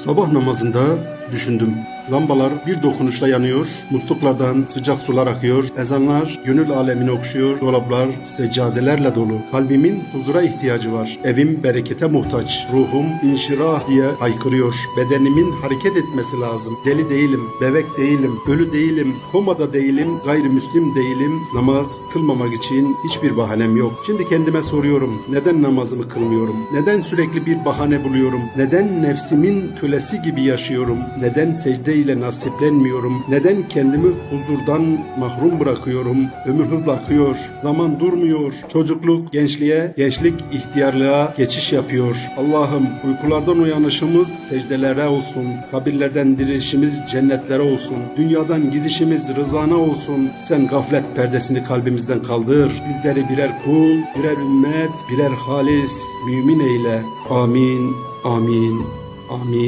Sabah namazında düşündüm. Lambalar bir dokunuşla yanıyor, musluklardan sıcak sular akıyor, ezanlar gönül alemini okşuyor, dolaplar seccadelerle dolu. Kalbimin huzura ihtiyacı var. Evim berekete muhtaç. Ruhum inşirah diye haykırıyor. Bedenimin hareket etmesi lazım. Deli değilim, bebek değilim, ölü değilim, komada değilim, gayrimüslim değilim. Namaz kılmamak için hiçbir bahanem yok. Şimdi kendime soruyorum. Neden namazımı kılmıyorum? Neden sürekli bir bahane buluyorum? Neden nefsimin kölesi gibi yaşıyorum? Neden secde ile nasiplenmiyorum? Neden kendimi huzurdan mahrum bırakıyorum? Ömür hızla akıyor. Zaman durmuyor. Çocukluk gençliğe, gençlik ihtiyarlığa geçiş yapıyor. Allah'ım uykulardan uyanışımız secdelere olsun. Kabirlerden dirilişimiz cennetlere olsun. Dünyadan gidişimiz rızana olsun. Sen gaflet perdesini kalbimizden kaldır. Bizleri birer kul, birer ümmet, birer halis, mümin eyle. Amin, amin, amin.